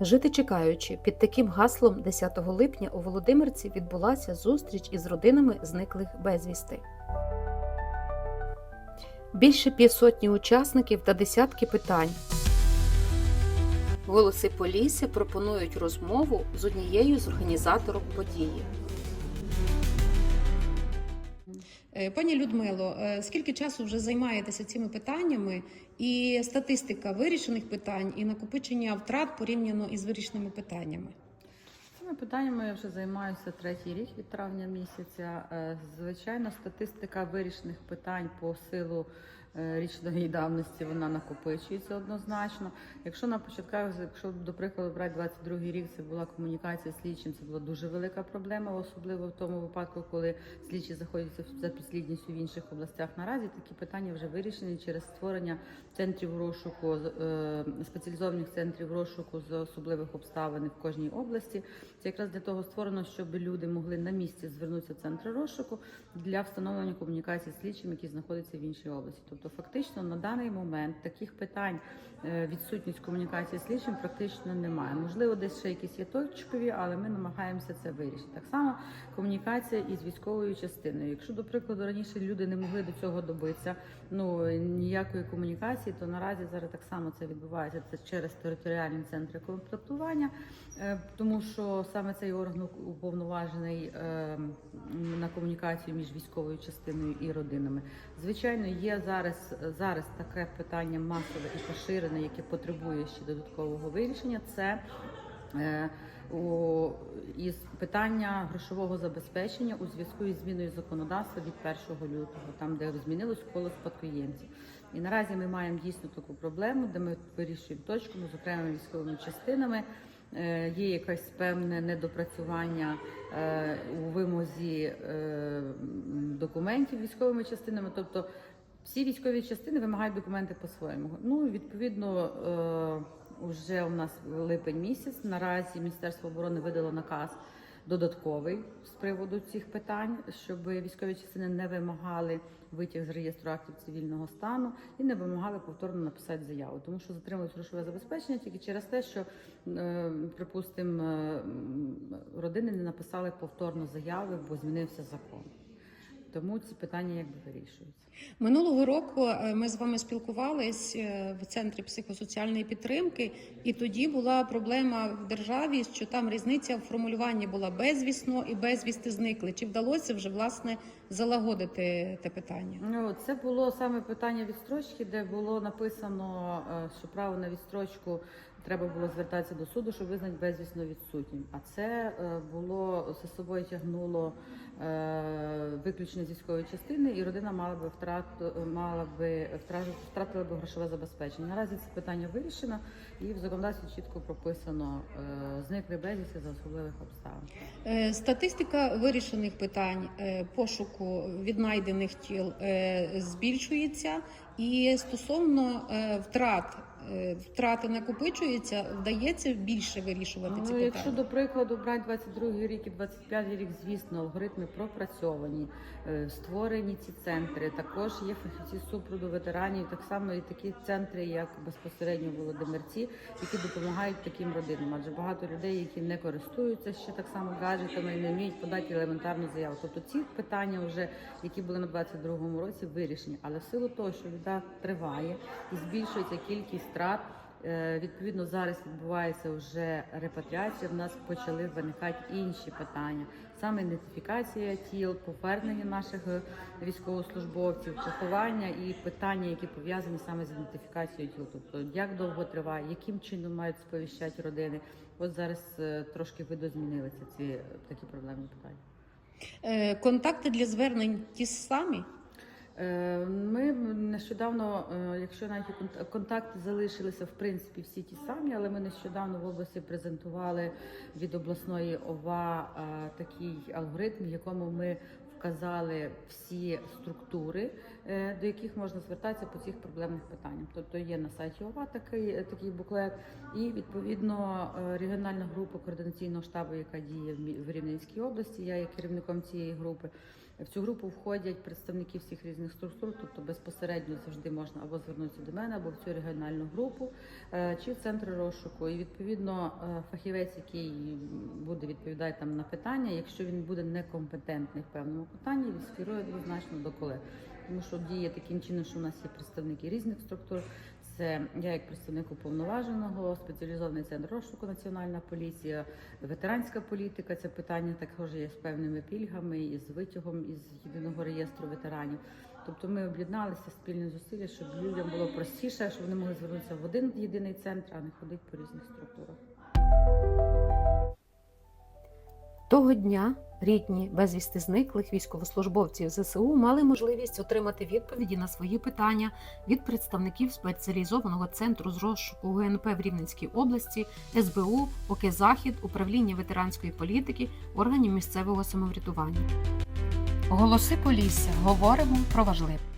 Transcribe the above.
Жити чекаючи, під таким гаслом 10 липня у Володимирці відбулася зустріч із родинами зниклих безвісти. Більше півсотні учасників та десятки питань. Голоси Полісся пропонують розмову з однією з організаторів події. Пані Людмило, е, скільки часу вже займаєтеся цими питаннями і статистика вирішених питань і накопичення втрат порівняно із вирішеними питаннями? Цими питаннями я вже займаюся третій рік від травня місяця. Е, Звичайно, статистика вирішених питань по силу е, річної давності вона накопичується однозначно. Якщо на початках, якщо до прикладу брати 22 рік, це була комунікація з слідчим, це була дуже велика проблема, особливо в тому випадку, коли слідчі знаходяться за підслідністю в інших областях. Наразі такі питання вже вирішені через створення центрів розшуку, е, спеціалізованих центрів розшуку з особливих обставин в кожній області. Це якраз для того створено, щоб люди могли на місці звернутися в центр розшуку для встановлення комунікації з слідчим, які знаходяться в іншій області. Тобто, фактично на даний момент таких питань е, відсутність комунікації з слідчим практично немає. Можливо, десь ще якісь є точкові, але ми намагаємося це вирішити. Так само комунікація із військовою частиною. Якщо, до прикладу, раніше люди не могли до цього добитися, ну ніякої комунікації, то наразі зараз так само це відбувається. Це через територіальні центри комплектування, Е, тому що саме цей орган уповноважений е, на комунікацію між військовою частиною і родинами. Звичайно, є зараз зараз таке питання масове і поширене, яке потребує ще додаткового вирішення. Це е, у із питання грошового забезпечення у зв'язку із зміною законодавства від 1 лютого, там де змінилось коло спадкоємців. І наразі ми маємо дійсно таку проблему, де ми вирішуємо точку з окремими військовими частинами. Е, Є якесь певне недопрацювання е, у вимозі е, документів військовими частинами, тобто всі військові частини вимагають документи по-своєму. Ну, відповідно, е, вже у нас липень місяць. Наразі Міністерство оборони видало наказ додатковий з приводу цих питань, щоб військові частини не вимагали витяг з реєстру актів цивільного стану і не вимагали повторно написати заяву, тому що затримують грошове забезпечення тільки через те, що, е, припустимо, е, родини не написали повторно заяви, бо змінився закон. Тому ці питання якби вирішуються. Минулого року е, ми з вами спілкувались е, в центрі психосоціальної підтримки, і тоді була проблема в державі, що там різниця в формулюванні була безвісно і безвісти зникли. Чи вдалося вже власне залагодити те питання? Ну, це було саме питання відстрочки, де було написано, е, що право на відстрочку треба було звертатися до суду, щоб визнати безвісно відсутнім. А це е, було за собою тягнуло е, виключення з військової частини, і родина мала би втрат, мала би втратила, втратила би грошове забезпечення. Наразі це питання вирішено, і в законодавстві чітко прописано е, зникли безвісти за особливих обставин. Статистика вирішених питань пошуку віднайдених тіл збільшується, і стосовно втрат. Е, Втрати накопичуються, вдається більше вирішувати ці Ну, питання. якщо до прикладу брати 22 рік і 25 рік, звісно, алгоритми пропрацьовані, е, створені ці центри. Також є фахівці з супроводу ветеранів, так само і такі центри, як безпосередньо Володимирці, які допомагають таким родинам. Адже багато людей, які не користуються ще так само гаджетами і не вміють подати елементарну заяву. Тобто ці питання, вже які були на 22-му році, вирішені. Але в силу того, що війна триває і збільшується кількість втрат. Е, Відповідно, зараз відбувається вже репатріація. В нас почали виникати інші питання, саме ідентифікація тіл, повернення наших е, військовослужбовців, поховання і питання, які пов'язані саме з ідентифікацією тіл. Тобто, як довго триває, яким чином мають сповіщати родини. От зараз е, трошки видозмінилися ці такі проблемні питання. Контакти для звернень ті самі. Е, Ми нещодавно, е, якщо навіть і контакти залишилися в принципі всі ті самі, але ми нещодавно в області презентували від обласної ОВА е, такий алгоритм, в якому ми вказали всі структури, до яких можна звертатися по цих проблемних питаннях. Тобто є на сайті ОВА такий, такий буклет, і відповідно регіональна група координаційного штабу, яка діє в Рівненській області. Я є керівником цієї групи. В цю групу входять представники всіх різних структур, тобто безпосередньо завжди можна або звернутися до мене, або в цю регіональну групу, е, чи в центр розшуку. І відповідно е, фахівець, який буде відповідати там на питання, якщо він буде некомпетентний в певному питанні, він скерує однозначно до колег. Тому що діє таким чином, що у нас є представники різних структур. Це я як представник уповноваженого, спеціалізований центр розшуку, національна поліція, ветеранська політика. Це питання також є з певними пільгами і з витягом із єдиного реєстру ветеранів. Тобто ми об'єдналися спільні зусилля, щоб людям було простіше, щоб вони могли звернутися в один єдиний центр, а не ходити по різних структурах. Того дня рідні безвісти зниклих військовослужбовців ЗСУ мали можливість отримати відповіді на свої питання від представників спеціалізованого центру з розшуку ГНП в Рівненській області, СБУ, ОК Захід, управління ветеранської політики, органів місцевого самоврядування. Голоси Полісся. Говоримо про важливе.